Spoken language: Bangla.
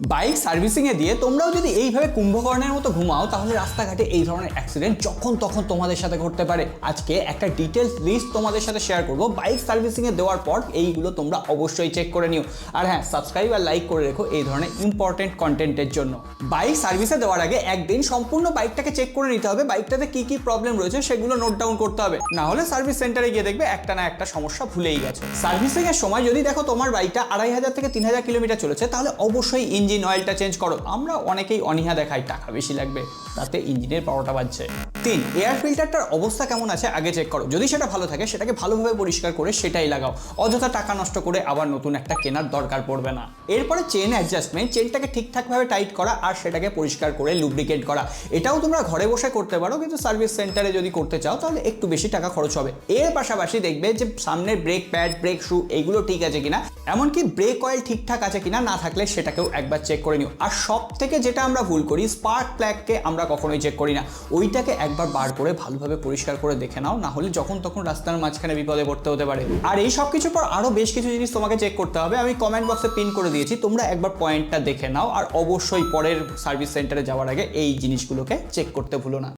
বাইক সার্ভিসিং এ দিয়ে তোমরাও যদি এইভাবে কুম্ভকর্ণের মতো ঘুমাও, তাহলে রাস্তাঘাটে এই ধরনের অ্যাক্সিডেন্ট যখন তখন তোমাদের সাথে ঘটতে পারে। আজকে একটা ডিটেলস লিস্ট তোমাদের সাথে শেয়ার করব। বাইক সার্ভিসিং এ দেওয়ার পর এইগুলো তোমরা অবশ্যই চেক করে নিও। আর হ্যাঁ সাবস্ক্রাইব আর লাইক করে রেখো এই ধরনের ইম্পর্টেন্ট কন্টেন্টের জন্য। বাইক সার্ভিসে দেওয়ার আগে একদিন সম্পূর্ণ বাইকটাকে চেক করে নিতে হবে, বাইকটাতে কি কি প্রবলেম রয়েছে সেগুলো নোট ডাউন করতে হবে। না হলে সার্ভিস সেন্টারে গিয়ে দেখবে একটা না একটা সমস্যা ভুলেই গেছে। সার্ভিসিং এর সময় যদি দেখো তোমার বাইকটা আড়াই হাজার থেকে তিন হাজার কিলোমিটার চলেছে, তাহলে অবশ্যই ইঞ্জিন অয়েলটা চেঞ্জ করো। আমরা অনেকেই অনীহা দেখাই, টাকা বেশি লাগবে, তাতে ইঞ্জিনের পাওয়াটা বাজছে তিন এয়ার ফিল্টারটার অবস্থা কেমন আছে আগে চেক করো। যদি সেটা ভালো থাকে, সেটাকে ভালোভাবে পরিষ্কার করে সেটাই লাগাও। অযথা টাকা নষ্ট করে আবার নতুন একটা কেনার দরকার পড়বে না। এরপরে চেন অ্যাডজাস্টমেন্ট চেনটাকে ঠিকঠাকভাবে টাইট করা আর সেটাকে পরিষ্কার করে লুব্রিকেট করা। এটাও তোমরা ঘরে বসে করতে পারো, কিন্তু সার্ভিস সেন্টারে যদি করতে চাও, তাহলে একটু বেশি টাকা খরচ হবে। এর পাশাপাশি দেখবে যে সামনের ব্রেক প্যাড ব্রেক শু এইগুলো ঠিক আছে কিনা? এমনকি ব্রেক অয়েল ঠিকঠাক আছে কিনা না থাকলে সেটাকেও একবার চেক করে নিও আর সব থেকে যেটা আমরা ভুল করি স্পার্ক প্ল্যাগকে আমরা কখনোই চেক করি না। ওইটাকে একবার বার করে ভালোভাবে পরিষ্কার করে দেখে নাও, না হলে যখন তখন রাস্তার মাঝখানে বিপদে পড়তে হতে পারে। আর এই সব কিছুর পর আরও বেশ কিছু জিনিস তোমাকে চেক করতে হবে। আমি কমেন্ট বক্সে পিন করে দিয়েছি, তোমরা একবার পয়েন্টটা দেখে নাও। আর অবশ্যই পরের সার্ভিস সেন্টারে যাওয়ার আগে এই জিনিসগুলোকে চেক করতে ভুলো না।